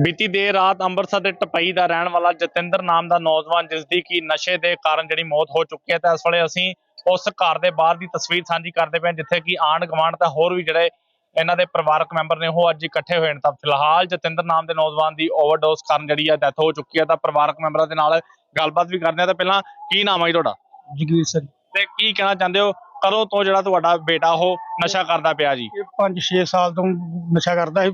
ਬੀਤੀ ਦੇਰ ਰਾਤ ਅੰਮ੍ਰਿਤਸਰ ਦੇ ਟਪਈ ਦਾ ਰਹਿਣ ਵਾਲਾ ਜਤਿੰਦਰ ਨਾਮ ਦਾ ਨੌਜਵਾਨ ਜਿਸ ਦੀ ਕੀ ਨਸ਼ੇ ਦੇ ਕਾਰਨ ਜਿਹੜੀ ਮੌਤ ਹੋ ਚੁੱਕੀ ਹੈ ਤਾਂ ਇਸ ਵੇਲੇ ਅਸੀਂ ਉਸ ਘਰ ਦੇ ਬਾਹਰ ਦੀ ਤਸਵੀਰ ਸਾਂਝੀ ਕਰਦੇ ਪਏ ਜਿੱਥੇ ਕਿ ਆਂਢ ਗੁਆਂਢ ਤਾਂ ਹੋਰ ਵੀ ਜਿਹੜੇ ਇਹਨਾਂ ਦੇ ਪਰਿਵਾਰਕ ਮੈਂਬਰ ਨੇ ਉਹ ਅੱਜ ਇਕੱਠੇ ਹੋਏ ਨੇ। ਤਾਂ ਫਿਲਹਾਲ ਜਤਿੰਦਰ ਨਾਮ ਦੇ ਨੌਜਵਾਨ ਦੀ ਓਵਰਡੋਸ ਕਾਰਨ ਜਿਹੜੀ ਹੈ ਡੈਥ ਹੋ ਚੁੱਕੀ ਹੈ ਤਾਂ ਪਰਿਵਾਰਕ ਮੈਂਬਰਾਂ ਦੇ ਨਾਲ ਗੱਲਬਾਤ ਵੀ ਕਰਦੇ ਆ ਤਾਂ ਪਹਿਲਾਂ ਕੀ ਨਾਮ ਹੈ ਜੀ ਤੁਹਾਡਾ? ਜਗੀਰ ਸਿੰਘ। ਤੇ ਕੀ ਕਹਿਣਾ ਚਾਹੁੰਦੇ ਹੋ? ਕਦੋਂ ਤੋਂ ਜਿਹੜਾ ਤੁਹਾਡਾ ਬੇਟਾ ਉਹ ਨਸ਼ਾ ਕਰਦਾ ਪਿਆ ਜੀ? ਇਹ 5-6 ਸਾਲ ਤੋਂ ਨਸ਼ਾ ਕਰਦਾ ਸੀ।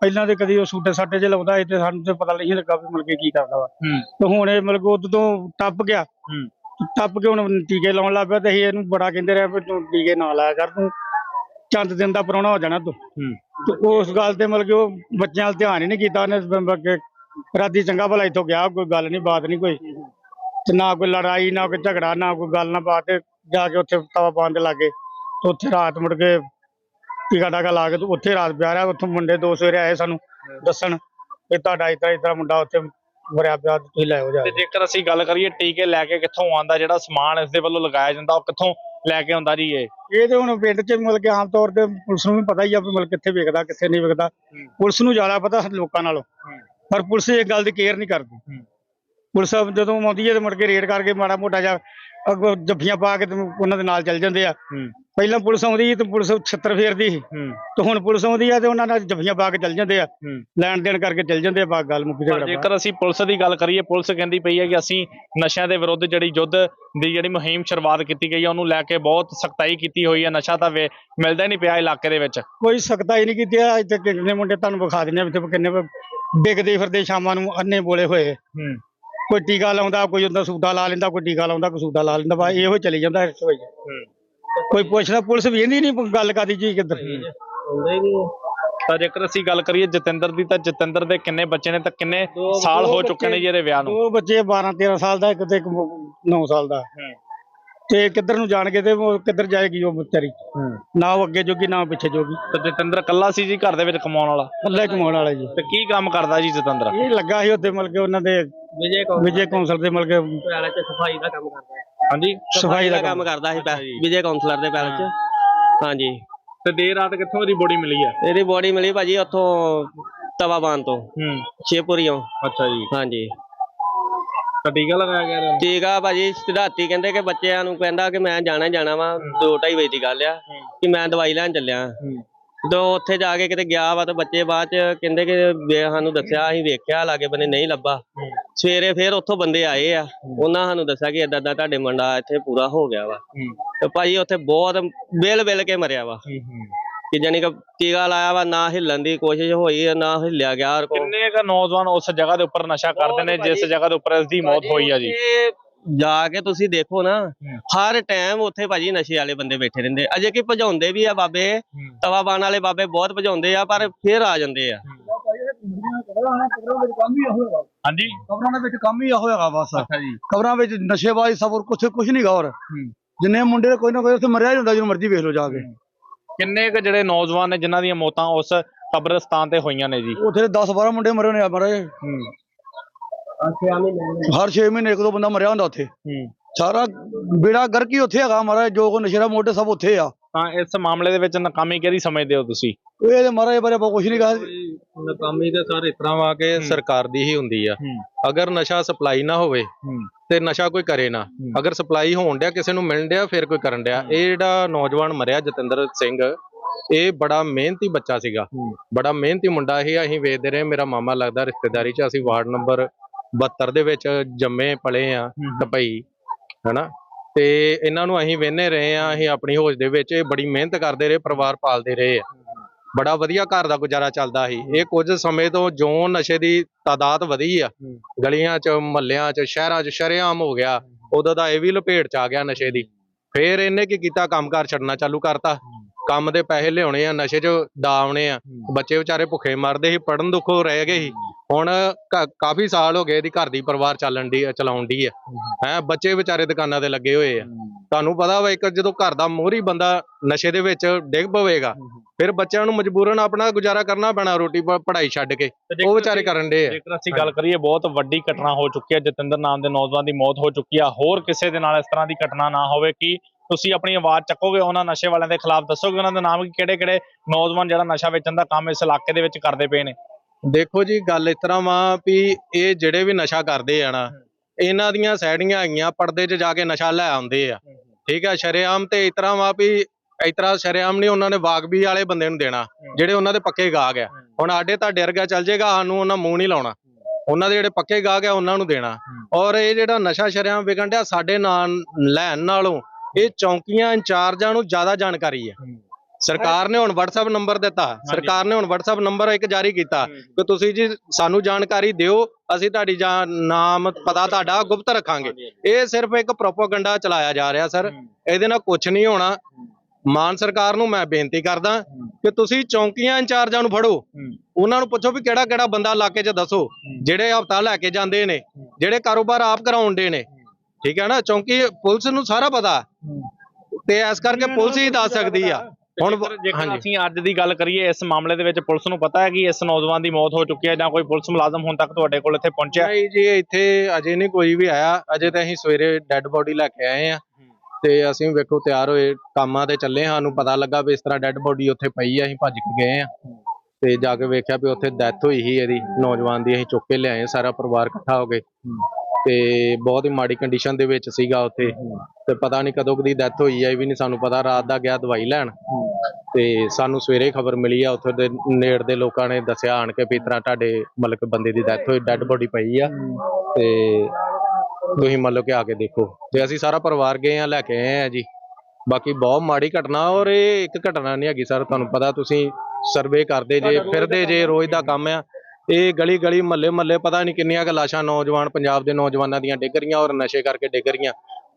ਪਹਿਲਾਂ ਤੇ ਕਦੀ ਉਹ ਸੂਟੇ ਸਾਟੇ ਚ ਲਾਉਂਦਾ ਤੇ ਸਾਨੂੰ ਤੇ ਪਤਾ ਨਹੀਂ ਲੱਗਾ ਵੀ ਮਤਲਬ ਕਿ ਕੀ ਕਰਦਾ ਵਾ। ਤੇ ਹੁਣ ਇਹ ਮਤਲਬ ਕਿ ਉਦੋਂ ਤੋਂ ਟੱਪ ਗਿਆ। ਟੱਪ ਕੇ ਹੁਣ ਟੀਕੇ ਲਾਉਣ ਲੱਗ ਪਿਆ ਤੇ ਅਸੀਂ ਇਹਨੂੰ ਬੜਾ ਕਹਿੰਦੇ ਰਹੇ ਵੀ ਤੂੰ ਟੀਕੇ ਨਾ ਲਾਇਆ ਕਰ ਤੂੰ ਚੰਦ ਦਿਨ ਦਾ ਪ੍ਰਾਹੁਣਾ ਹੋ ਜਾਣਾ ਤੂੰ। ਤੇ ਉਸ ਗੱਲ ਤੇ ਮਤਲਬ ਕਿ ਉਹ ਬੱਚਿਆਂ ਵੱਲ ਧਿਆਨ ਹੀ ਨਹੀਂ ਕੀਤਾ ਉਹਨੇ ਰਾਤੀ ਚੰਗਾ ਭਲਾ ਇੱਥੋਂ ਗਿਆ ਕੋਈ ਗੱਲ ਨਹੀਂ ਬਾਤ ਨਹੀਂ ਕੋਈ। ਤੇ ਨਾ ਕੋਈ ਲੜਾਈ ਨਾ ਕੋਈ ਝਗੜਾ ਨਾ ਕੋਈ ਗੱਲ ਨਾ ਬਾਤ ਤੇ ਜਾ ਕੇ ਉੱਥੇ ਤਵਾ ਪਾਉਣ ਦੇ ਲਾਗੇ। ਤੇ ਉੱਥੇ ਰਾਤ ਮੁੜ ਕੇ ਟੀਕਾ ਟਾਕਾ ਲਾ ਕੇ ਤੇ ਉੱਥੇ ਰਾਤ ਪਿਆ ਰਿਹਾ ਉੱਥੋਂ ਮੁੰਡੇ ਦੋ ਸਵੇਰੇ ਆਏ ਸਾਨੂੰ ਦੱਸਣ ਕਿ ਤੁਹਾਡਾ ਇਤਰਾ ਇਤਰਾ ਮੁੰਡਾ ਉੱਥੇ ਮਰਿਆ ਪਿਆ ਤੇ ਤੁਸੀਂ ਲੈ ਆਓ ਜਾ ਤੇ। ਜੇਕਰ ਅਸੀਂ ਗੱਲ ਕਰੀਏ ਟੀਕੇ ਲੈ ਕੇ ਕਿੱਥੋਂ ਆਉਂਦਾ ਜਿਹੜਾ ਸਮਾਨ ਇਸ ਦੇ ਵੱਲੋਂ ਲਗਾਇਆ ਜਾਂਦਾ ਉਹ ਕਿੱਥੋਂ ਲੈ ਕੇ ਆਉਂਦਾ ਜੀ ਇਹ? ਇਹ ਤੇ ਹੁਣ ਪਿੰਡ 'ਚ ਮਤਲਬ ਕਿ ਆਮ ਤੌਰ ਤੇ ਪੁਲਿਸ ਨੂੰ ਵੀ ਪਤਾ ਹੀ ਆ ਵੀ ਮਤਲਬ ਕਿੱਥੇ ਵਿਕਦਾ ਕਿੱਥੇ ਨਹੀਂ ਵਿਕਦਾ। ਪੁਲਿਸ ਨੂੰ ਜ਼ਿਆਦਾ ਪਤਾ ਲੋਕਾਂ ਨਾਲੋਂ। ਪਰ ਪੁਲਿਸ ਇਹ ਗੱਲ ਦੀ ਕੇਅਰ ਨਹੀਂ ਕਰਦੀ। ਹੂੰ। ਪੁਲਿਸ ਜਦੋਂ ਆਉਂਦੀ ਹੈ ਤੇ ਮੁੜ ਕੇ ਰੇਡ ਕਰਕੇ ਮਾੜਾ ਮੋਟਾ ਜਾ ਅੱਗੋਂ ਜੱਫੀਆਂ ਪਾ ਕੇ ਤੇ ਉਹਨਾਂ ਦੇ ਨਾਲ ਚੱਲ ਜਾਂਦੇ ਆ। ਪਹਿਲਾਂ ਪੁਲਿਸ ਆਉਂਦੀ ਸੀ ਤੇ ਪੁਲਿਸ ਛੱਤਰ ਫੇਰਦੀ ਸੀ। ਤੇ ਹੁਣ ਪੁਲਿਸ ਆਉਂਦੀ ਆ ਤੇ ਉਹਨਾਂ ਨਾਲ ਜੱਫੀਆਂ ਪਾ ਕੇ ਚੱਲ ਜਾਂਦੇ ਆ। ਲੈਣ ਦੇਣ ਕਰਕੇ ਚੱਲ ਜਾਂਦੇ ਆ ਬਾ ਗੱਲ ਮੁੱਕ ਝਗੜਾ ਜੇਕਰ ਅਸੀਂ ਪੁਲਿਸ ਦੀ ਗੱਲ ਕਰੀਏ ਪੁਲਿਸ ਕਹਿੰਦੀ ਪਈ ਹੈ ਕਿ ਅਸੀਂ ਨਸ਼ਿਆਂ ਦੇ ਵਿਰੁੱਧ ਜਿਹੜੀ ਯੁੱਧ ਦੀ ਜਿਹੜੀ ਮੁਹਿੰਮ ਸ਼ੁਰੂਆਤ ਕੀਤੀ ਗਈ ਹੈ ਉਹਨੂੰ ਲੈ ਕੇ ਬਹੁਤ ਸਖਤਾਈ ਕੀਤੀ ਹੋਈ ਹੈ ਨਸ਼ਾ ਤਾਂ ਵੇ- ਮਿਲਦਾ ਨਹੀਂ ਪਿਆ ਇਲਾਕੇ ਦੇ ਵਿੱਚ। ਕੋਈ ਸਖਤਾਈ ਨਹੀਂ ਕੀਤੀ ਆ। ਇੱਥੇ ਕਿੰਨੇ ਮੁੰਡੇ ਤੁਹਾਨੂੰ ਵਿਖਾ ਦਿੰਦੇ ਆ ਕਿੰਨੇ ਡਿੱਗਦੇ ਫਿਰਦੇ ਸ਼ਾਮਾਂ ਨੂੰ ਅੰਨੇ ਬੋਲੇ ਹੋਏ। ਕੋਈ ਟੀਕਾ ਲਾਉਂਦਾ ਕੋਈ ਹੁੰਦਾ ਸੂਦਾ ਲਾ ਲੈਂਦਾ ਕੋਈ ਟੀਕਾ ਲਾਉਂਦਾ ਕੋਈ ਸੂਦਾ ਲਾ ਲੈਂਦਾ ਬਾ ਇਹੋ ਚਲੀ ਜਾਂਦਾ ਇਸ ਵਿੱਚ ਕੋਈ ਪੁੱਛਦਾ ਪੁਲਿਸ ਵੀ ਇਹਦੀ ਨਹੀਂ ਗੱਲ ਕਰਦੀ ਜੀ ਕਿੱਧਰ। ਤਾਂ ਜੇਕਰ ਅਸੀਂ ਗੱਲ ਕਰੀਏ ਜਤਿੰਦਰ ਦੀ ਤਾਂ ਜਤਿੰਦਰ ਦੇ ਕਿੰਨੇ ਬੱਚੇ ਨੇ ਤਾਂ ਕਿੰਨੇ ਸਾਲ ਹੋ ਚੁੱਕੇ ਨੇ ਜੀ ਇਹਦੇ ਵਿਆਹ ਨੂੰ? ਦੋ ਬੱਚੇ 12 13 ਸਾਲ ਦਾ ਇੱਕ ਤੇ 9 ਸਾਲ ਦਾ। ਤੇ ਕਿੱਧਰ ਨੂੰ ਜਾਣਗੇ ਤੇ ਕਿੱਧਰ ਜਾਏਗੀ ਉਹ ਵਿਚਾਰੀ? ਨਾ ਉਹ ਅੱਗੇ ਜੋਗੀ ਨਾ ਉਹ ਪਿੱਛੇ ਜੋਗੀ। ਤਾਂ ਜਤਿੰਦਰ ਇਕੱਲਾ ਸੀ ਜੀ ਘਰ ਦੇ ਵਿੱਚ ਕਮਾਉਣ ਵਾਲਾ? ਅੱਲਾ ਕਮਾਉਣ ਵਾਲਾ ਜੀ। ਤੇ ਕੀ ਕੰਮ ਕਰਦਾ ਜੀ ਜਤਿੰਦਰ? ਇਹ ਲੱਗਾ ਸੀ ਉੱਥੇ ਮਿਲ ਕੇ ਉਹਨਾਂ ਦੇ ਵਿਜੇ ਵਿਜੇ ਕੌਂਸਲ ਦੇ ਮਿਲ ਕੇ ਪੈਲਸ ਚ ਸਫ਼ਾਈ ਦਾ ਕੰਮ ਕਰਦਾ ਹੈ। ਹਾਂਜੀ? ਸਫ਼ਾਈ ਦਾ ਕੰਮ ਕਰਦਾ ਸੀ ਪੈ- ਅੱਛਾ ਜੀ। ਵਿਜੇ ਕਾਉਂਸਲਰ ਦੇ ਪੈਲਸ ਚ। ਹਾਂਜੀ। ਤੇ ਦੇਰ ਰਾਤ ਕਿੱਥੋਂ ਦੀ ਬੋਡੀ ਮਿਲੀ ਆ? ਇਹਦੀ ਬੋਡੀ ਮਿਲੀ ਭਾਜੀ ਉੱਥੋਂ ਤਵਾਬਾਨ ਤੋਂ। ਹੂੰ। ਛੇਪੁਰੀਓਂ ਅੱਛਾ ਜੀ। ਹਾਂਜੀ। ਤਾਂ ਟੀਕਾ ਲਗਾਇਆ ਗਿਆ ਇਹਦਾ? ਠੀਕ ਆ ਭਾਜੀ ਰਾਤੀ ਕਹਿੰਦੇ ਕਿ ਬੱਚਿਆਂ ਨੂੰ ਕਹਿੰਦਾ ਕਿ ਮੈਂ ਜਾਣਾ ਹੀ ਜਾਣਾ ਵਾ ਦੋ ਢਾਈ ਵਜੇ ਦੀ ਗੱਲ ਆ ਕਿ ਮੈਂ ਦਵਾਈ ਲੈਣ ਚੱਲਿਆ। ਜਦੋਂ ਉੱਥੇ ਜਾ ਕੇ ਕਿਤੇ ਗਿਆ ਵਾ ਤੇ ਬੱਚੇ ਬਾਅਦ ਚ ਕਹਿੰਦੇ ਕਿ ਵੇ- ਸਾਨੂੰ ਦੱਸਿਆ ਅਸੀਂ ਵੇਖਿਆ ਲਾਗੇ ਬੰਨੇ ਨਹੀਂ ਲੱਭਾ। ਸਵੇਰੇ ਫੇਰ ਉੱਥੋਂ ਬੰਦੇ ਆਏ ਆ। ਉਹਨਾਂ ਸਾਨੂੰ ਦੱਸਿਆ ਕਿ ਏਦਾਂ ਏਦਾਂ ਤੁਹਾਡੇ ਮੁੰਡਾ ਇੱਥੇ ਪੂਰਾ ਹੋ ਗਿਆ ਵਾ। ਤੇ ਭਾਜੀ ਉੱਥੇ ਬਹੁਤ ਬਿਲ ਬਿਲ ਕੇ ਮਰਿਆ ਵਾ। ਕਿ ਜਾਨੀ ਕਿ ਟੀਕਾ ਲਾਇਆ ਵਾ ਨਾ ਹਿੱਲਣ ਦੀ ਕੋਸ਼ਿਸ਼ ਹੋਈ ਨਾ ਹਿੱਲਿਆ ਗਿਆ ਔਰ ਕੋ ਕਿੰਨੇ ਕ ਨੌਜਵਾਨ ਉਸ ਜਗ੍ਹਾ ਦੇ ਉੱਪਰ ਨਸ਼ਾ ਕਰਦੇ ਨੇ ਜਿਸ ਜਗ੍ਹਾ ਦੇ ਉੱਪਰ ਇਸ ਦੀ ਮੌਤ ਹੋਈ ਆ ਜੀ? ਜਾ ਕੇ ਤੁਸੀਂ ਦੇਖੋ ਨਾ ਹਰ ਟਾਈਮ ਉੱਥੇ ਭਾਜੀ ਨਸ਼ੇ ਵਾਲੇ ਬੰਦੇ ਬੈਠੇ ਰਹਿੰਦੇ। ਅਜੇ ਕਿ ਭਜਾਉਂਦੇ ਵੀ ਆ ਬਾਬੇ ਤਵਾ ਬਾਣ ਵਾਲੇ ਬਾਬੇ ਬਹੁਤ ਭਜਾਉਂਦੇ ਆ ਪਰ ਫੇਰ ਆ ਜਾਂਦੇ ਆ। ਹਾਂਜੀ। ਕਬਰਾਂ ਦੇ ਵਿੱਚ ਕੰਮ ਹੀ ਇਹੋ ਹੈਗਾ ਬਸ। ਅੱਛਾ ਜੀ। ਕਬਰਾਂ ਵਿੱਚ ਨਸ਼ੇਬਾਜ਼ ਸਭ ਹੋਰ ਕੁਛ ਕੁਛ ਨਹੀਂ ਗਾ ਹੋਰ। ਜਿੰਨੇ ਮੁੰਡੇ ਕੋਈ ਨਾ ਕੋਈ ਉੱਥੇ ਮਰਿਆ ਹੀ ਹੁੰਦਾ ਜਦੋਂ ਮਰਜ਼ੀ ਵੇਖ ਲਓ ਜਾ ਕੇ। ਕਿੰਨੇ ਕ ਜਿਹੜੇ ਨੌਜਵਾਨ ਨੇ ਜਿਨ੍ਹਾਂ ਦੀਆਂ ਮੌਤਾਂ ਉਸ ਕਬਰਸਤਾਨ ਤੇ ਹੋਈਆਂ ਨੇ ਜੀ? ਉੱਥੇ 10 12 ਮੁੰਡੇ ਮਰੇ ਨੇ ਮਰੇ। ਹਰ 6 ਮਹੀਨੇ ਇੱਕ ਦੋ ਬੰਦਾ ਮਰਿਆ ਹੁੰਦਾ ਉੱਥੇ। ਸਾਰਾ ਬੇੜਾ ਗਰਕ ਹੀ ਉੱਥੇ ਹੈਗਾ ਮਾਰਾ ਜੋ ਕੋ ਨਸ਼ੇਰਾ ਮੋਢੇ ਸਭ ਉੱਥੇ ਆ। ਤਾਂ ਇਸ ਮਾਮਲੇ ਦੇ ਵਿੱਚ ਨਾਕਾਮੀ ਕਿਹਦੀ ਸਮਝਦੇ ਹੋ ਤੁਸੀਂ? ਇਹ ਤੇ ਮਹਾਰਾਜ ਬਾਰੇ ਆਪਾਂ ਕੁਛ ਨਹੀਂ ਕਹਾ ਨਕਾਮੀ ਤੇ ਸਰ ਇਸ ਤਰ੍ਹਾਂ ਵਾ ਕਿ ਸਰਕਾਰ ਦੀ ਹੀ ਹੁੰਦੀ ਆ। ਅਗਰ ਨਸ਼ਾ ਸਪਲਾਈ ਨਾ ਹੋਵੇ ਤੇ ਨਸ਼ਾ ਕੋਈ ਕਰੇ ਨਾ। ਅਗਰ ਸਪਲਾਈ ਹੋਣ ਡਿਆ ਕਿਸੇ ਨੂੰ ਮਿਲਣ ਡਿਆ ਫਿਰ ਕੋਈ ਕਰਨ ਡਿਆ। ਇਹ ਜਿਹੜਾ ਨੌਜਵਾਨ ਮਰਿਆ ਜਤਿੰਦਰ ਸਿੰਘ ਇਹ ਬੜਾ ਮਿਹਨਤੀ ਬੱਚਾ ਸੀਗਾ। ਬੜਾ ਮਿਹਨਤੀ ਮੁੰਡਾ ਇਹ ਅਸੀਂ ਵੇਖਦੇ ਰਹੇ ਮੇਰਾ ਮਾਮਾ ਲੱਗਦਾ ਰਿਸ਼ਤੇਦਾਰੀ ਚ ਅਸੀਂ ਵਾਰਡ ਨੰਬਰ 72 ਦੇ ਵਿੱਚ ਜੰਮੇ ਪਲੇ ਆ ਟਪਈ ਹਨਾ? ਤੇ ਇਹਨਾਂ ਨੂੰ ਅਸੀਂ ਵੇਖਦੇ ਰਹੇ ਆ ਅਸੀਂ ਆਪਣੀ ਹੋਸ਼ ਦੇ ਵਿੱਚ ਇਹ ਬੜੀ ਮਿਹਨਤ ਕਰਦੇ ਰਹੇ ਪਰਿਵਾਰ ਪਾਲਦੇ ਰਹੇ ਆ। ਬੜਾ ਵਧੀਆ ਘਰ ਦਾ ਗੁਜ਼ਾਰਾ ਚੱਲਦਾ ਸੀ। ਇਹ ਕੁਝ ਸਮੇਂ ਤੋਂ ਜਿਉਂ ਨਸ਼ੇ ਦੀ ਤਾਦਾਦ ਵਧੀ ਆ। ਗਲੀਆਂ 'ਚ ਮਹੱਲਿਆਂ 'ਚ ਸ਼ਹਿਰਾਂ 'ਚ ਸ਼ਰੇਆਮ ਹੋ ਗਿਆ। ਉਦੋਂ ਦਾ ਇਹ ਵੀ ਲਪੇਟ 'ਚ ਆ ਗਿਆ ਨਸ਼ੇ ਦੀ। ਫੇਰ ਇਹਨੇ ਕੀ ਕੀਤਾ? ਕੰਮਕਾਰ ਛੱਡਣਾ ਚਾਲੂ ਕਰਤਾ। ਕੰਮ ਦੇ ਪੈਸੇ ਲਿਆਉਣੇ ਆ ਨਸ਼ੇ 'ਚ ਡਾਉਣੇ ਆ। ਬੱਚੇ ਵਿਚਾਰੇ ਭੁੱਖੇ ਮਰਦੇ ਸੀ ਪੜਨ ਦੁੱਖੋਂ ਰਹਿ ਗਏ ਸੀ। ਹੁਣ ਕਾ- ਕਾਫੀ ਸਾਲ ਹੋ ਗਏ ਇਹਦੀ ਘਰ ਦੀ ਪਰਿਵਾਰ ਚੱਲਣ ਦੀ ਚਲਾਉਣ ਦੀ ਆ। ਹੈ ਬੱਚੇ ਵਿਚਾਰੇ ਦੁਕਾਨਾਂ ਤੇ ਲੱਗੇ ਹੋਏ ਆ। ਤੁਹਾਨੂੰ ਪਤਾ ਵਾ ਇੱਕ ਜਦੋਂ ਘਰ ਦਾ ਮੋਹਰੀ ਬੰਦਾ ਨਸ਼ੇ ਦੇ ਵਿੱਚ ਡਿੱਗ ਪਵੇਗਾ ਫਿਰ ਬੱਚਿਆਂ ਨੂੰ ਮਜਬੂਰਨ ਆਪਣਾ ਗੁਜ਼ਾਰਾ ਕਰਨਾ ਪੈਣਾ ਰੋਟੀ ਪੜ੍ਹਾਈ ਛੱਡ ਕੇ। ਉਹ ਵਿਚਾਰੇ ਕਰਨ ਦੇ ਆ। ਜੇਕਰ ਅਸੀਂ ਗੱਲ ਕਰੀਏ ਬਹੁਤ ਵੱਡੀ ਘਟਨਾ ਹੋ ਚੁੱਕੀ ਹੈ ਜਤਿੰਦਰ ਨਾਮ ਦੇ ਨੌਜਵਾਨ ਦੀ ਮੌਤ ਹੋ ਚੁੱਕੀ ਆ। ਹੋਰ ਕਿਸੇ ਦੇ ਨਾਲ ਇਸ ਤਰ੍ਹਾਂ ਦੀ ਘਟਨਾ ਨਾ ਹੋਵੇ ਕਿ ਤੁਸੀਂ ਆਪਣੀ ਆਵਾਜ਼ ਚੱਕੋਗੇ ਉਹਨਾਂ ਨਸ਼ੇ ਵਾਲਿਆਂ ਦੇ ਖਿਲਾਫ ਦੱਸੋਗੇ ਉਹਨਾਂ ਦੇ ਨਾਮ ਕਿਹੜੇ ਕਿਹੜੇ ਨੌਜਵਾਨ ਜਿਹੜਾ ਨਸ਼ਾ ਵੇਚਣ ਦਾ ਕੰਮ ਇਸ ਇਲਾਕੇ ਦੇ ਵਿੱਚ ਕਰਦੇ ਪਏ ਨੇ। ਦੇਖੋ ਜੀ ਗੱਲ ਇਸ ਤਰ੍ਹਾਂ ਵਾ ਵੀ ਇਹ ਜਿਹੜੇ ਵੀ ਨਸ਼ਾ ਕਰਦੇ ਆ ਨਾ ਇਹਨਾਂ ਦੀਆਂ ਸੈੜੀਆਂ ਆਈਆਂ ਪਰਦੇ 'ਚ ਜਾ ਕੇ ਨਸ਼ਾ ਲੈ ਆਉਂਦੇ ਆ। ਠੀਕ ਆ ਸ਼ਰੇਆਮ ਤੇ ਇਸ ਤਰ੍ਹਾਂ ਵਾ ਵੀ ਇਸ ਤਰ੍ਹਾਂ ਸ਼ਰੇਆਮ ਨਹੀਂ ਉਹਨਾਂ ਨੇ ਵਾਗਬੀ ਵਾਲੇ ਬੰਦੇ ਨੂੰ ਦੇਣਾ ਜਿਹੜੇ ਉਹਨਾਂ ਦੇ ਪੱਕੇ ਗਾਹਕ ਆ। ਹੁਣ ਆਡੇ ਤੁਹਾਡੇ ਵਰਗਾ ਚੱਲ ਜਾਏਗਾ ਸਾਨੂੰ ਉਹਨਾਂ ਮੂੰਹ ਨਹੀਂ ਲਾਉਣਾ ਉਹਨਾਂ ਦੇ ਜਿਹੜੇ ਪੱਕੇ ਗਾਹਕ ਆ ਉਹਨਾਂ ਨੂੰ ਦੇਣਾ। ਔਰ ਇਹ ਜਿਹੜਾ ਨਸ਼ਾ ਸ਼ਰੇਆਮ ਵਿਕਣ ਡਿਆ ਸਾਡੇ ਨਾਲ ਲੈਣ ਨਾਲੋਂ ਇਹ ਚੌਂਕੀਆਂ ਇੰਚਾਰਜਾਂ ਨੂੰ ਜ਼ਿਆਦਾ ਜਾਣਕਾਰੀ ਹੈ। ਸਰਕਾਰ ਨੇ ਹੁਣ WhatsApp ਨੰਬਰ ਦਿੱਤਾ। ਸਰਕਾਰ ਨੇ ਹੁਣ WhatsApp ਨੰਬਰ ਇੱਕ ਜਾਰੀ ਕੀਤਾ। ਕਿ ਤੁਸੀਂ ਜੀ ਸਾਨੂੰ ਜਾਣਕਾਰੀ ਦਿਓ ਅਸੀਂ ਤੁਹਾਡੀ ਜਾਂ ਨਾਮ ਪਤਾ ਤੁਹਾਡਾ ਗੁਪਤ ਰੱਖਾਂਗੇ। ਇਹ ਸਿਰਫ ਇੱਕ ਪ੍ਰੋਪਾਗੈਂਡਾ ਚਲਾਇਆ ਜਾ ਰਿਹਾ ਸਰ। ਇਹਦੇ ਨਾਲ ਕੁਝ ਨਹੀਂ ਹੋਣਾ। ਮਾਨ ਸਰਕਾਰ ਨੂੰ ਮੈਂ ਬੇਨਤੀ ਕਰਦਾ ਕਿ ਤੁਸੀਂ ਚੌਂਕੀਆਂ ਇੰਚਾਰਜਾਂ ਨੂੰ ਫੜੋ। ਉਹਨਾਂ ਨੂੰ ਪੁੱਛੋ ਵੀ ਕਿਹੜਾ ਕਿਹੜਾ ਬੰਦਾ ਇਲਾਕੇ 'ਚ ਦੱਸੋ। ਜਿਹੜੇ ਹਫਤਾ ਲੈ ਕੇ ਜਾਂਦੇ ਨੇ ਜਿਹੜੇ ਕਾਰੋਬਾਰ ਆਪ ਕਰਾਉਂਦੇ ਨੇ। ਠੀਕ ਹੈ ਨਾ? ਚੌਂਕੀ ਪੁਲਿਸ ਨੂੰ ਸਾਰਾ ਪਤਾ। ਤੇ ਇਸ ਕਰਕੇ ਪੁਲਿਸ ਹੀ ਦੱਸ ਸਕਦੀ ਆ। ਹੁਣ ਜੇਕਰ- ਜੇਕਰ ਹਾਂਜੀ। ਅਸੀਂ ਅੱਜ ਦੀ ਗੱਲ ਕਰੀਏ ਇਸ ਮਾਮਲੇ ਦੇ ਵਿੱਚ ਪੁਲਿਸ ਨੂੰ ਪਤਾ ਹੈ ਕਿ ਇਸ ਨੌਜਵਾਨ ਦੀ ਮੌਤ ਹੋ ਚੁੱਕੀ ਹੈ ਜਾਂ ਕੋਈ ਪੁਲਿਸ ਮੁਲਾਜ਼ਮ ਹੁਣ ਤੱਕ ਤੁਹਾਡੇ ਕੋਲ ਇੱਥੇ ਪਹੁੰਚਿਆ ਨਹੀਂ ਜੀ ਇੱਥੇ ਅਜੇ ਨਹੀਂ ਕੋਈ ਵੀ ਆਇਆ। ਅਜੇ ਤਾਂ ਅਸੀਂ ਸਵੇਰੇ ਡੈੱਡ ਬੋਡੀ ਲੈ ਕੇ ਆਏ ਆ ਤੇ ਅਸੀਂ ਵੇਖੋ ਤਿਆਰ ਹੋਏ ਕੰਮਾਂ ਤੇ ਚੱਲੇ ਹਾਂ। ਸਾਨੂੰ ਪਤਾ ਲੱਗਾ ਵੀ ਇਸ ਤਰ੍ਹਾਂ ਡੈੱਡ ਬੋਡੀ ਉੱਥੇ ਪਈ ਆ ਅਸੀਂ ਭੱਜ ਕੇ ਗਏ ਆ ਤੇ ਜਾ ਕੇ ਵੇਖਿਆ ਵੀ ਉੱਥੇ ਡੈਥ ਹੋਈ ਸੀ ਇਹਦੀ। ਨੌਜਵਾਨ ਦੀ ਅਸੀਂ ਚੁੱਕ ਕੇ ਲਿਆਏ ਸਾਰਾ ਪਰਿਵਾਰ ਇਕੱਠਾ ਹੋ ਕੇ। ਤੇ ਬਹੁਤ ਹੀ ਮਾੜੀ ਕੰਡੀਸ਼ਨ ਦੇ ਵਿੱਚ ਸੀਗਾ ਉੱਥੇ। ਤੇ ਪਤਾ ਨਹੀਂ ਕਦੋਂ ਕਦੀ ਡੈਥ ਹੋਈ ਆ ਇਹ ਵੀ ਨਹੀਂ ਸਾਨੂੰ ਪਤਾ। ਰਾਤ ਦਾ ਗਿਆ ਦਵਾਈ ਲੈਣ। ਤੇ ਸਾਨੂੰ ਸਵੇਰੇ ਖਬਰ ਮਿਲੀ ਆ ਉੱਥੇ ਦੇ ਨੇੜ ਦੇ ਲੋਕਾਂ ਨੇ ਦੱਸਿਆ ਆਣ ਕੇ ਵੀ ਇਸ ਤਰ੍ਹਾਂ ਤੁਹਾਡੇ ਮਤਲਬ ਬੰਦੇ ਦੀ ਡੈਥ ਹੋਈ ਡੈੱਡ ਬੋਡੀ ਪਈ ਆ। ਤੇ ਤੁਸੀਂ ਮਤਲਬ ਕਿ ਆ ਕੇ ਦੇਖੋ। ਤੇ ਅਸੀਂ ਸਾਰਾ ਪਰਿਵਾਰ ਗਏ ਆ ਲੈ ਕੇ ਆਏ ਆ ਜੀ। ਬਾਕੀ ਬਹੁਤ ਮਾੜੀ ਘਟਨਾ ਔਰ ਇਹ ਇੱਕ ਘਟਨਾ ਨਹੀਂ ਹੈਗੀ ਸਰ। ਤੁਹਾਨੂੰ ਪਤਾ ਤੁਸੀਂ ਸਰਵੇ ਕਰਦੇ ਜੇ ਫਿਰਦੇ ਜੇ ਰੋਜ਼ ਦਾ ਕੰਮ ਆ। ਇਹ ਗਲੀ ਗਲੀ ਮਹੱਲੇ ਮਹੱਲੇ ਪਤਾ ਨਹੀਂ ਕਿੰਨੀਆਂ ਕੁ ਲਾਸ਼ਾਂ ਨੌਜਵਾਨ ਪੰਜਾਬ ਦੇ ਨੌਜਵਾਨਾਂ ਦੀਆਂ ਡਿੱਗ ਰਹੀਆਂ ਔਰ ਨਸ਼ੇ ਕਰਕੇ ਡਿੱਗ ਰਹੀਆਂ।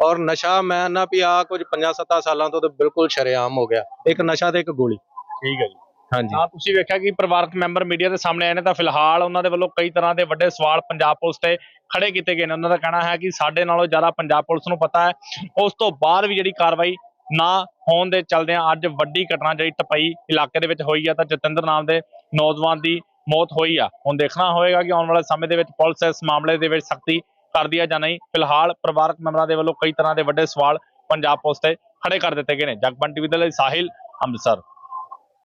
ਔਰ ਨਸ਼ਾ ਮੈਂ ਨਾ ਵੀ ਆ ਕੁਝ 5-7 ਸਾਲਾਂ ਤੋਂ ਤਾਂ ਬਿਲਕੁਲ ਸ਼ਰੇਆਮ ਹੋ ਗਿਆ। ਇੱਕ ਨਸ਼ਾ ਤੇ ਇੱਕ ਗੋਲੀ। ਠੀਕ ਹੈ ਜੀ। ਹਾਂਜੀ। ਹਾਂ ਤੁਸੀਂ ਵੇਖਿਆ ਕਿ ਪਰਿਵਾਰਕ ਮੈਂਬਰ ਮੀਡੀਆ ਦੇ ਸਾਹਮਣੇ ਆਏ ਨੇ ਤਾਂ ਫਿਲਹਾਲ ਉਹਨਾਂ ਦੇ ਵੱਲੋਂ ਕਈ ਤਰ੍ਹਾਂ ਦੇ ਵੱਡੇ ਸਵਾਲ ਪੰਜਾਬ ਪੁਲਿਸ ਤੇ ਖੜੇ ਕੀਤੇ ਗਏ ਨੇ। ਉਹਨਾਂ ਦਾ ਕਹਿਣਾ ਹੈ ਕਿ ਸਾਡੇ ਨਾਲੋਂ ਜ਼ਿਆਦਾ ਪੰਜਾਬ ਪੁਲਿਸ ਨੂੰ ਪਤਾ ਹੈ। ਉਸ ਤੋਂ ਬਾਅਦ ਵੀ ਜਿਹੜੀ ਕਾਰਵਾਈ ਨਾ ਹੋਣ ਦੇ ਚਲਦਿਆਂ ਅੱਜ ਵੱਡੀ ਘਟਨਾ ਜਿਹੜੀ ਟਪਈ ਇਲਾਕੇ ਦੇ ਵਿੱਚ ਹੋਈ ਆ ਤਾਂ ਜਤਿੰਦਰ ਨਾਮ ਦੇ ਨੌਜਵਾਨ ਦੀ ਮੌਤ ਹੋਈ ਆ। ਹੁਣ ਦੇਖਣਾ ਹੋਏਗਾ ਕਿ ਆਉਣ ਵਾਲੇ ਸਮੇਂ ਦੇ ਵਿੱਚ ਪੁਲਿਸ ਇਸ ਮਾਮਲੇ ਦੇ ਵਿੱਚ ਸਖਤੀ ਕਰਦੀ ਹੈ ਜਾਂ ਨਹੀਂ। ਫਿਲਹਾਲ ਪਰਿਵਾਰਕ ਮੈਂਬਰਾਂ ਦੇ ਵੱਲੋਂ ਕਈ ਤਰ੍ਹਾਂ ਦੇ ਵੱਡੇ ਸਵਾਲ ਪੰਜਾਬ ਪੁਲਿਸ ਤੇ ਖੜੇ ਕਰ ਦਿੱਤੇ ਗਏ ਨੇ। ਜਗਬਨ ਟੀਵੀ ਲਈ ਸਾਹਿਲ ਅੰਮ੍ਰਿਤਸਰ।